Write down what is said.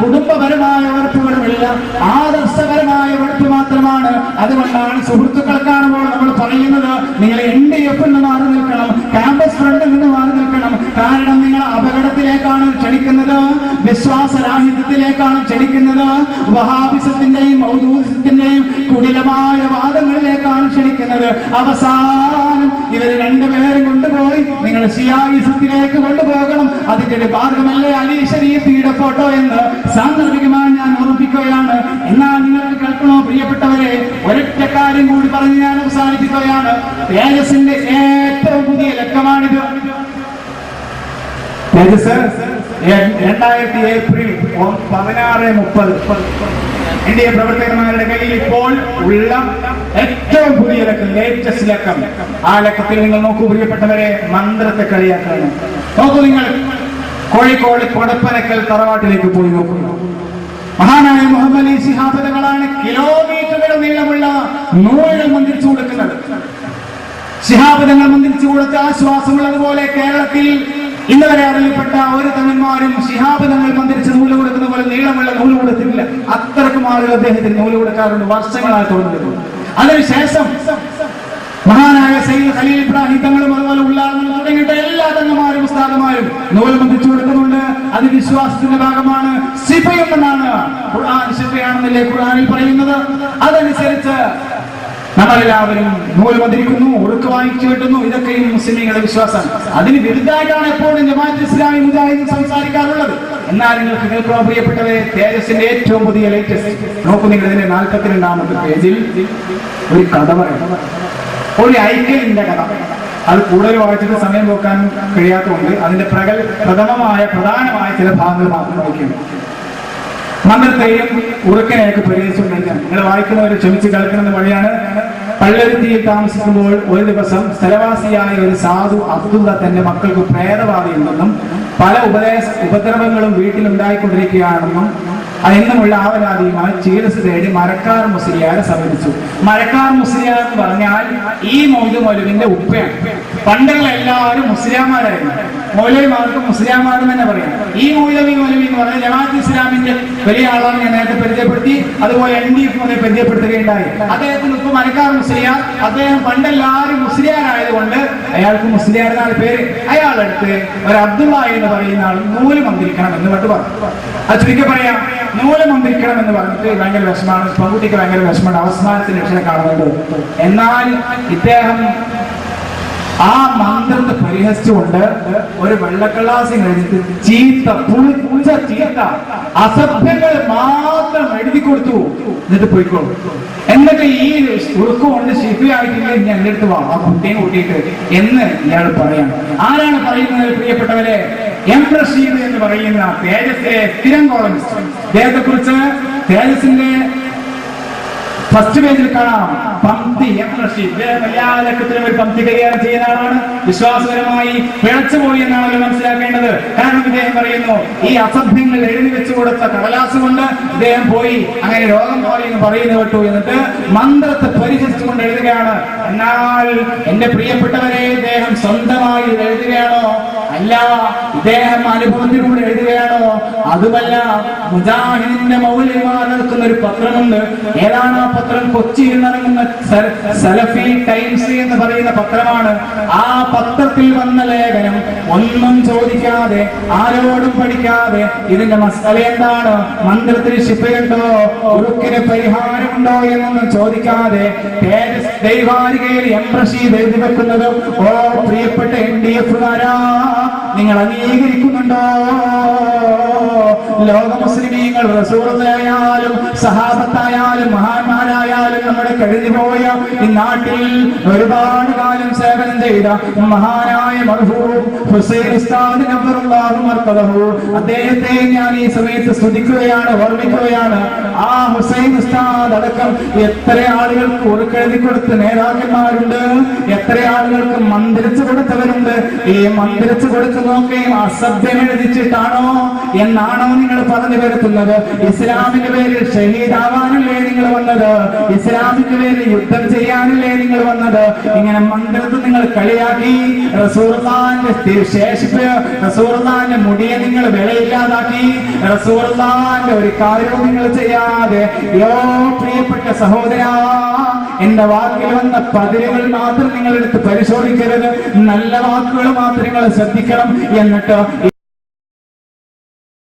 കുടുംബപരമായ ഉറപ്പുകളുമില്ല. ആദർശപരമായ ഉറപ്പ് മാത്രമാണ്. അതുകൊണ്ടാണ് സുഹൃത്തുക്കൾ കാണുമ്പോൾ നമ്മൾ പറയുന്നത് നിങ്ങൾ എൻ ഡി എഫിൽ നിന്ന് മാറി നിൽക്കണം. ക്യാമ്പസ് ഫ്രണ്ടിൽ നിന്ന് മാറി നിൽക്കണം. കാരണം നിങ്ങൾ അപകടത്തിലേക്കാണ് ക്ഷണിക്കുന്നത്. വിശ്വാസരാഹിത്യത്തിലേക്കാണ് ക്ഷണിക്കുന്നത്. വഹാബിസത്തിന്റെയും ഔദ്യോഗികത്തിന്റെയും കുടിലമായ വാദങ്ങളിലേക്കാണ് ക്ഷണിക്കുന്നത് അവസാനം ഇവർ രണ്ടുപേരും കൊണ്ടുപോയി നിങ്ങൾ ഷിയായിസത്തിലേക്ക് കൊണ്ടുപോകണം. അതിന്റെ ഒരു ഭാഗമല്ലേ അലി ഷരീഫിയുടെ ഫോട്ടോ എന്ന് സാന്ദർഭികമായി ഞാൻ ഓർമ്മിപ്പിക്കുകയാണ് എന്നാൽ നിങ്ങൾക്ക് കേൾക്കണോ പ്രിയപ്പെട്ടവരെ? ഒരൊറ്റ കാര്യം കൂടി പറഞ്ഞ് ഞാൻ അവസാനിപ്പിക്കുകയാണ്. തേജസിന്റെ ഏറ്റവും പുതിയ ലക്കമാണിത്. തേജസ് രണ്ടായിരത്തി ഏപ്രിൽ പതിനാറ് മുപ്പത്. എ പ്രവർത്തകന്മാരുടെ കയ്യിൽ ഇപ്പോൾ ഉള്ള ഏറ്റവും പുതിയ ലക്കം ലേറ്റസ്റ്റ് ലക്കം. ആ ലക്കത്തിൽ നിങ്ങൾ നോക്കൂ പ്രിയപ്പെട്ടവരെ മന്ത്രത്തെ കളിയാക്കാണ് നോക്കൂ നിങ്ങൾ കോഴിക്കോട് കൊടപ്പനക്കൽ തറവാട്ടിലേക്ക് പോയി നോക്കുന്നു മഹാനായ മുഹമ്മദ് അലി ശിഹാബതകളാണ് കിലോമീറ്ററുകൾ നീളമുള്ള നൂലുകൾ മന്ത്രിച്ചു കൊടുക്കുന്നത് ശിഹാബദങ്ങൾ മന്ത്രിച്ചു കൊടുത്ത ആശ്വാസമുള്ളതുപോലെ കേരളത്തിൽ ഇന്ന് വരെ അറിയപ്പെട്ട ഒരു തമിഴ്മാരും ശിഹാബദങ്ങൾ മന്ദിരിച്ച് നൂൽ കൊടുക്കുന്ന പോലെ നീളമുള്ള നൂൽ കൊടുത്തിട്ടില്ല. അത്രക്കും ആളുകൾ അദ്ദേഹത്തിന് നൂൽ കൊടുക്കാറുണ്ട്. വർഷങ്ങളായി തോന്നുന്നു. അതിനുശേഷം മഹാനായ സൈദ് ഖലീൽ ഇബ്രാഹിം തങ്ങളും അതുപോലെ ഉള്ളാങ്ങളും തുടങ്ങിയിട്ട് എല്ലാ തങ്ങന്മാരും ഉസ്താദമാരും നൂൽ ബന്ധിച്ചു കൊടുക്കുന്നുണ്ട്. അത് വിശ്വാസത്തിന്റെ ഭാഗമാണ്. സിഫയെന്നാണ് ഖുർആൻ സിഫയാണെന്നല്ലേ ഖുർആനിൽ പറയുന്നത്? അതനുസരിച്ച് നമ്മളെല്ലാവരും നൂൽ വന്നിരിക്കുന്നു ഉറുക്ക് വാങ്ങിച്ചു കിട്ടുന്നു. ഇതൊക്കെയും മുസ്ലിങ്ങളുടെ വിശ്വാസം അതിന് വിരുദ്ധമായിട്ടാണ് എപ്പോഴും ജമാഅത്ത് ഇസ്ലാമി മുജാഹിദ് സംസാരിക്കാറുള്ളത്. എന്നാൽ നിങ്ങൾക്ക് കേൾക്കുക പ്രിയപ്പെട്ടവരെ തേജസിന്റെ ഏറ്റവും പുതിയ ലേറ്റസ്റ്റ് നോക്കൂ നിങ്ങൾ ഇതിന്റെ നാൽപ്പത്തിരണ്ടാമത്തെ പേജിൽ ഒരു കഥ പറയണം ഒരു ഐക്യലിന്റെ കഥ. അത് കൂടുതൽ വായിച്ചിട്ട് സമയം നോക്കാൻ കഴിയാത്തതുകൊണ്ട് അതിന്റെ പ്രഗൽ പ്രഥമമായ പ്രധാനമായ ചില ഭാഗങ്ങൾ മാത്രം വായിക്കുന്നു മന്ത്രത്തെയും ഉറക്കനെയൊക്കെ പരിഹരിച്ചുകൊണ്ടിരിക്കുകയാണ് നിങ്ങൾ വായിക്കുന്നവർ ക്ഷമിച്ച് കേൾക്കുന്ന വഴിയാണ് പള്ളരുത്തിയിൽ താമസിക്കുമ്പോൾ ഒരു ദിവസം സ്ഥലവാസിയായ ഒരു സാധു അബ്ദുള്ള തന്റെ മക്കൾക്ക് പ്രേതബാധയുണ്ടെന്നും പല ഉപദേശ ഉപദ്രവങ്ങളും വീട്ടിലുണ്ടായിക്കൊണ്ടിരിക്കുകയാണെന്നും എന്നുമുള്ള ആവലാതിയുമായി ചികിത്സ തേടി മരക്കാർ മുസ്ലിയാരെ സമീപിച്ചു. മരക്കാർ മുസ്ലിയാർ എന്ന് പറഞ്ഞാൽ ഈ മൗലു മൗലുവിന്റെ ഉപ്പയാണ്. പണ്ടുള്ള എല്ലാവരും മുസ്ലിംമാരായിരുന്നു മൗലവിമാർക്ക് മുസ്ലിംമാരെന്ന് തന്നെ പറയാം. ഈ മൗലവി മൗലവി എന്ന് പറഞ്ഞാൽ ജമാഅത്ത് ഇസ്ലാമിന്റെ വലിയ ആളാണ് ഞാൻ നേരത്തെ പരിചയപ്പെടുത്തി അതുപോലെ എൻ ഡി എഫ് മുതൽ പരിചയപ്പെടുത്തുകയുണ്ടായി. അദ്ദേഹത്തിന് ഇപ്പൊ മരക്കാർ മുസ്ലിയാർ അദ്ദേഹം പണ്ടെല്ലാവരും മുസ്ലിയാരായതുകൊണ്ട് അയാൾക്ക് മുസ്ലിയാർ പേര്. അയാളെടുത്ത് ഒരു അബ്ദുള്ള എന്ന് പറയുന്ന ആൾ നൂൽ മന്ത്രിക്കണം എന്ന് പറഞ്ഞു. അത് ചുരുക്കി പറയാം നൂൽ മന്ത്രിക്കണം എന്ന് പറഞ്ഞിട്ട് ഭയങ്കര വിഷമാണ് പെൺകുട്ടിക്ക് ഭയങ്കര വിഷമാണ് അവസാനത്തിന് ലക്ഷണം കാണുന്നുണ്ട് എന്നാൽ ഇദ്ദേഹം ആ മന്ത്രത്തെ പരിഹസിച്ചുകൊണ്ട് ഒരു വെള്ളക്കള്ളാസം കഴിഞ്ഞിട്ട് ചീത്ത പുളിച്ച ചീത്ത അസഭ്യങ്ങൾ മാത്രം എഴുതി കൊടുത്തു. എന്നിട്ട് പോയിക്കോളൂ. എന്നിട്ട് ഈ ഉറുക്കുകൊണ്ട് ശിഫിയായിട്ടില്ല ഇനി എന്റെ അടുത്ത് ആ കുട്ടിയെ കൂട്ടിയിട്ട് എന്ന് ഇയാൾ പറയാണ്. ആരാണ് പറയുന്നത് പ്രിയപ്പെട്ടവരെ? എം റഷീദ് എന്ന് പറയുന്ന തേജസിലെ സ്ഥിരം കോളമിസ്റ്റ് അദ്ദേഹത്തെ കുറിച്ച് തേജസിന്റെ ഫസ്റ്റ് പേജിൽ കാണാം. പന്തി മലയാളത്തിന് ഒരു പന്തി കൈകാര്യം ചെയ്യുന്ന ആളാണ്. വിശ്വാസപരമായി പിഴച്ചുപോയി എന്നാണല്ലോ മനസ്സിലാക്കേണ്ടത്. കാരണം ഇദ്ദേഹം പറയുന്നു ഈ അസഭ്യങ്ങൾ എഴുതി വെച്ചു കൊടുത്ത കടലാസ് കൊണ്ട് ഇദ്ദേഹം പോയി. അങ്ങനെ രോഗം പോയി എന്ന് പറയുന്നു കേട്ടു എന്നിട്ട് മന്ത്രത്തെ പരിഹരിച്ചുകൊണ്ട് എഴുതുകയാണ്. എന്നാൽ എന്റെ പ്രിയപ്പെട്ടവരെ ഇദ്ദേഹം സ്വന്തമായി എഴുതുകയാണോ? അല്ല ഇദ്ദേഹം അനുഭവത്തിലൂടെ എഴുതുകയാണോ? അതുമല്ല മുജാഹിദിന്റെ നിൽക്കുന്ന ഒരു പത്രമുണ്ട്. ഏതാണ് ആ പത്രം കൊച്ചിയിൽ നിറങ്ങുന്ന സലഫി ടൈംസ് എന്ന് പറയുന്ന പത്രമാണ്. ആ പത്രത്തിൽ വന്ന ലേഖനം ഒന്നും ചോദിക്കാതെ ആരോടും പഠിക്കാതെ ഇതിന്റെ മസാല എന്താണ്? മന്ത്രത്തിന് ശിപ്പയുണ്ടോ ഉറുക്കിന് പരിഹാരമുണ്ടോ എന്നൊന്നും ചോദിക്കാതെ ദൈവാരികയിൽ എം റഷീദ് എഴുതി വെക്കുന്നത് ഓ പ്രിയപ്പെട്ട എൻ ഡി എഫുകാരാ. നിങ്ങൾ അംഗീകരിക്കുന്നുണ്ടോ? ലോക മുസ്ലിമീങ്ങൾ റസൂറായാലും സഹാബത്തായാലും മഹാന്മാരായാലും നമ്മുടെ കഴിഞ്ഞുപോയ ഈ നാട്ടിൽ ഒരുപാട് കാലം സേവനം ചെയ്ത മഹാനായ മർഹൂം അദ്ദേഹത്തെ ഞാൻ ഈ സമയത്ത് സ്തുതിക്കുകയാണ് ഓർമ്മിക്കുകയാണ്. ആ ഹുസൈൻ ഉസ്താദ് അടക്കം എത്ര ആളുകൾക്ക് കുറുക്കെഴുതി കൊടുത്ത് നേതാക്കന്മാരുണ്ട് എത്ര ആളുകൾക്ക് മന്ത്രിച്ചു കൊടുത്തവരുണ്ട്? ഈ മന്ത്രിച്ചു കൊടുക്കുന്നതൊക്കെ അസഭ്യം എഴുതിച്ചിട്ടാണോ എന്നാണോ നിങ്ങൾ പറഞ്ഞു വരുത്തുന്നത്? ഇസ്ലാമിന്റെ പേരിൽ ഷഹീദാവാനല്ലേ നിങ്ങൾ വന്നത്? ഇസ്ലാമിന്റെ പേരിൽ യുദ്ധം ചെയ്യാനല്ലേ നിങ്ങൾ വന്നത്? ഇങ്ങനെ മന്ത്രത്തിൽ നിങ്ങൾ കളിയാക്കി റസൂർലാന്റെ ശേഷിപ്പ് റസൂർദാന്റെ മുടിയെ നിങ്ങൾ വിലയില്ലാതാക്കി. റസൂർലാന്റെ ഒരു കാര്യവും നിങ്ങൾ ചെയ്യാതെ യോ പ്രിയപ്പെട്ട സഹോദര എന്റെ വാക്കിൽ വന്ന പതിരുകൾ മാത്രം നിങ്ങൾ എടുത്ത് പരിശോധിക്കരുത്. നല്ല വാക്കുകൾ മാത്രം നിങ്ങൾ ശ്രദ്ധിക്കണം എന്നിട്ട്